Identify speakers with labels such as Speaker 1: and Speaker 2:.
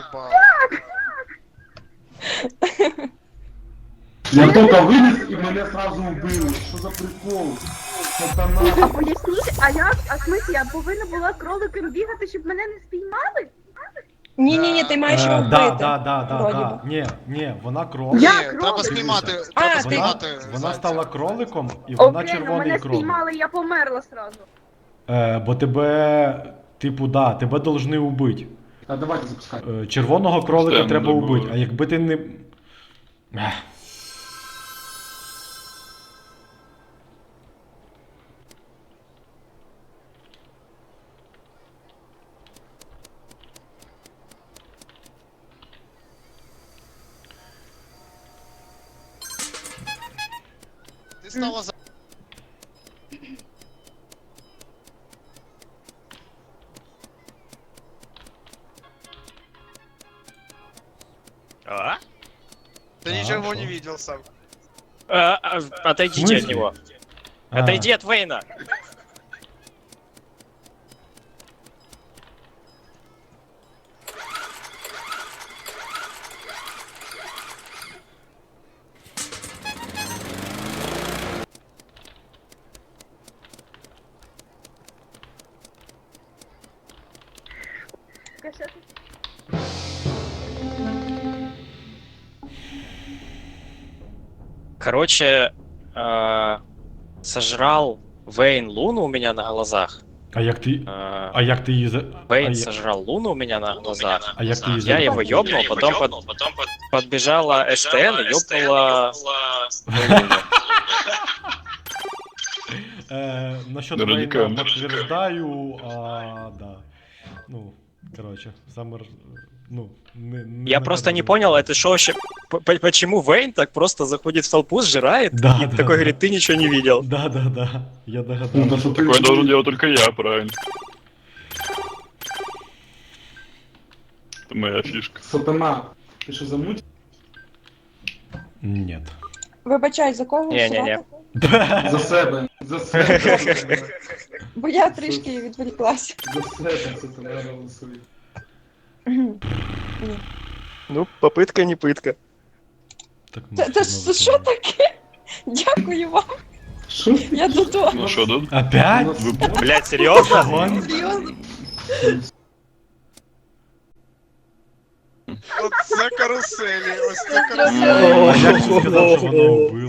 Speaker 1: Ебал.
Speaker 2: Я только вылез, и меня сразу убили. Что за прикол? Сатана.
Speaker 3: А поясніть, а як? А в смислі, я повинна була кроликом бігати, щоб мене не спіймали?
Speaker 4: Ні, ні, ні, ти маєш його
Speaker 5: Е,
Speaker 4: вбити.
Speaker 5: да, да, да, да,
Speaker 4: вроді
Speaker 5: да.
Speaker 4: би.
Speaker 5: Ні, ні, вона кролик.
Speaker 3: Я
Speaker 1: Ні,
Speaker 3: кролик.
Speaker 1: треба спіймати.
Speaker 4: А,
Speaker 1: Треба
Speaker 4: ти-
Speaker 5: Вона,
Speaker 1: спіймати.
Speaker 5: вона
Speaker 1: зайця.
Speaker 5: стала кроликом, і вона
Speaker 3: Окей, ну
Speaker 5: червоний
Speaker 3: мене
Speaker 5: кролик.
Speaker 3: спіймали, я померла сразу.
Speaker 5: Е, бо тебе, типу, да, тебе должны убити.
Speaker 2: А давайте запускай.
Speaker 5: Е, червоного кролика
Speaker 6: Стем
Speaker 5: треба
Speaker 6: не
Speaker 5: убити, а якби ти не. Ех.
Speaker 1: Ти стала за...
Speaker 7: А?
Speaker 1: Ты
Speaker 5: А,
Speaker 1: ничего
Speaker 5: шо?
Speaker 1: не видел сам.
Speaker 7: А, а, Отойдите от него.
Speaker 5: А,
Speaker 7: Отойди от Вейна. Короче, э, сожрал Вейн Луну у меня на глазах.
Speaker 5: А як ти.
Speaker 7: Э,
Speaker 5: А як ти її за. А,
Speaker 7: Вейн
Speaker 5: я-
Speaker 7: сожрал Луну у меня на глазах.
Speaker 5: а як ти її
Speaker 7: Я
Speaker 5: за.
Speaker 7: его ёбнул, потом под- подбежала СТН и ёбнула Луну.
Speaker 5: Е, насчет
Speaker 6: Наверняка
Speaker 5: Вейна
Speaker 6: не
Speaker 5: подтверждаю, а, да. Ну, короче, сам, р- ну, не, не
Speaker 7: Я просто не
Speaker 5: наказываю.
Speaker 7: понял, это что вообще... п- п- Почему Вейн так просто заходит в толпу, сжирает
Speaker 5: Да,
Speaker 7: и
Speaker 5: да,
Speaker 7: такой
Speaker 5: да.
Speaker 7: говорит, ты ничего не видел.
Speaker 5: Да, да, да, я
Speaker 2: Ну,
Speaker 5: догадался.
Speaker 2: да что ты...
Speaker 6: Такое должен делать только я, правильно. Это моя фишка.
Speaker 2: Сатана. Ты что, замуть?
Speaker 5: Нет.
Speaker 4: Вибачай, за кого
Speaker 7: Ні-ні-ні.
Speaker 4: срати?
Speaker 2: За себе. За себе.
Speaker 4: Бо я трішки відволіклася.
Speaker 2: За себе, Сатана, голосуй.
Speaker 4: Мгм.
Speaker 7: Ну, попытка не пытка.
Speaker 5: Так, ну,
Speaker 4: Це, це
Speaker 5: все
Speaker 4: ж- що таке? Дякую вам.
Speaker 2: Что?
Speaker 4: Я додому.
Speaker 6: Ну что, да?
Speaker 5: Опять?
Speaker 6: Вы-
Speaker 7: Блять, серьезно?
Speaker 5: Вон.
Speaker 4: Серйозно?
Speaker 1: Вот це карусели, ось це
Speaker 5: А
Speaker 1: карусели.
Speaker 5: як ти сказав, що вона убила?